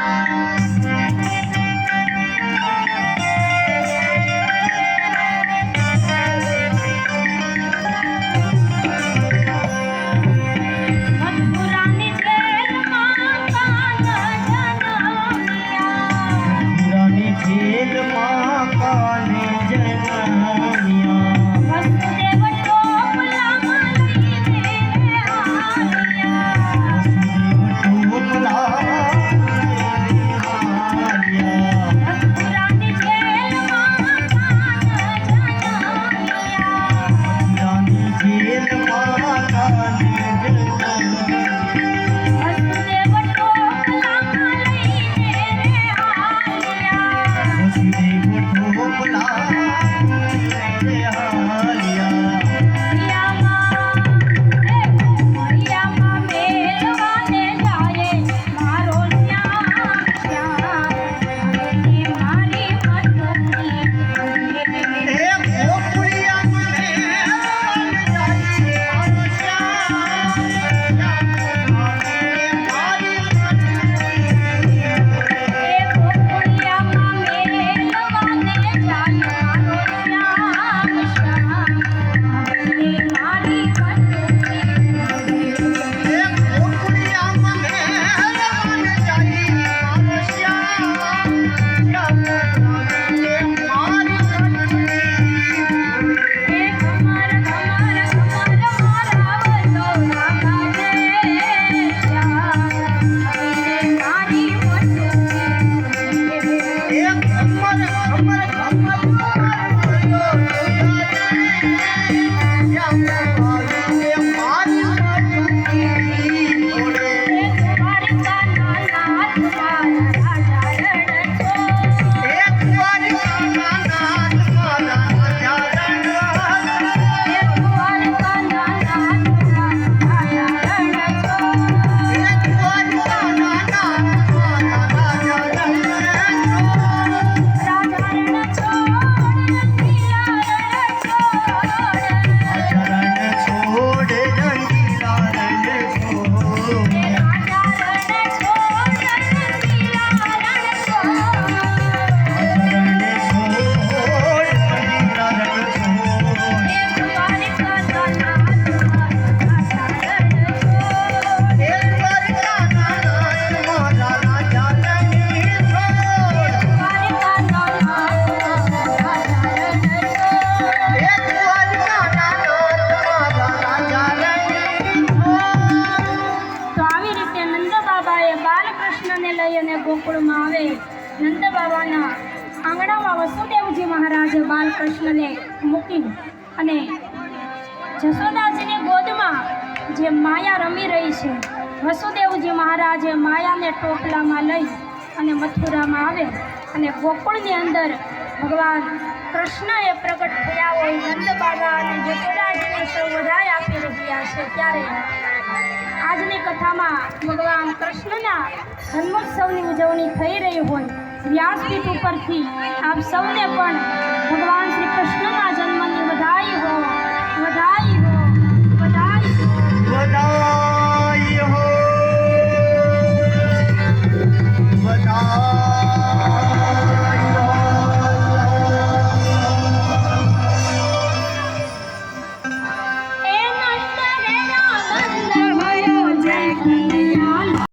Bye. અને ગોકુળમાં આવે. નંદ બાબાના આંગણામાં વસુદેવજી મહારાજે બાલકૃષ્ણને મૂકી અને જશોદાજીની ગોદમાં જે માયા રમી રહી છે, વસુદેવજી મહારાજે માયાને ટોપલામાં લઈ અને મથુરામાં આવે અને ગોકુળની અંદર ભગવાન કૃષ્ણએ પ્રગટ થયા હોય નંદ બાબા અને જસોદાજીને સૌ વધારે આપી રહ્યા છે. ત્યારે આજની કથામાં ભગવાન કૃષ્ણના જન્મોત્સવની ઉજવણી થઈ રહી હોય વ્યાસપીઠ ઉપરથી આપ સૌને પણ ભગવાન શ્રી કૃષ્ણના